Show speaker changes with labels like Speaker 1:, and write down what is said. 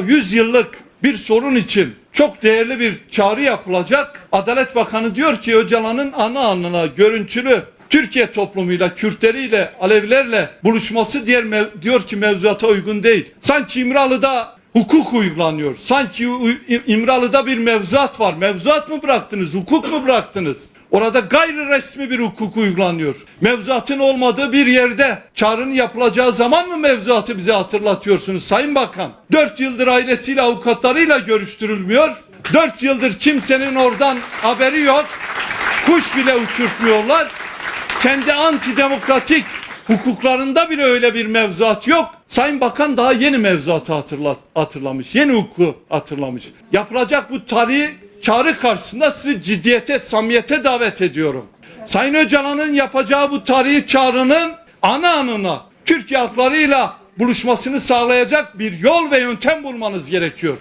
Speaker 1: 100 yıllık bir sorun için çok değerli bir çağrı yapılacak. Adalet Bakanı diyor ki Öcalan'ın ana anına görüntülü Türkiye toplumuyla, Kürtleriyle, Alevilerle buluşması diğer diyor ki mevzuata uygun değil. Sanki İmralı'da hukuk uygulanıyor. Sanki İmralı'da bir mevzuat var. Mevzuat mı bıraktınız, hukuk mu bıraktınız? Orada gayri resmi bir hukuk uygulanıyor. Mevzuatın olmadığı bir yerde çağrının yapılacağı zaman mı mevzuatı bize hatırlatıyorsunuz Sayın Bakan? Dört yıldır ailesiyle avukatlarıyla görüştürülmüyor. Dört yıldır kimsenin oradan haberi yok. Kuş bile uçurtmuyorlar. Kendi antidemokratik hukuklarında bile öyle bir mevzuat yok. Sayın Bakan daha yeni mevzuatı hatırlat, hatırlamış. Yeni hukuku hatırlamış. Yapılacak bu tarihi çağrı karşısında sizi ciddiyete, samimiyete davet ediyorum. Sayın Öcalan'ın yapacağı bu tarihi çağrının ana anına Türkiye halklarıyla buluşmasını sağlayacak bir yol ve yöntem bulmanız gerekiyor.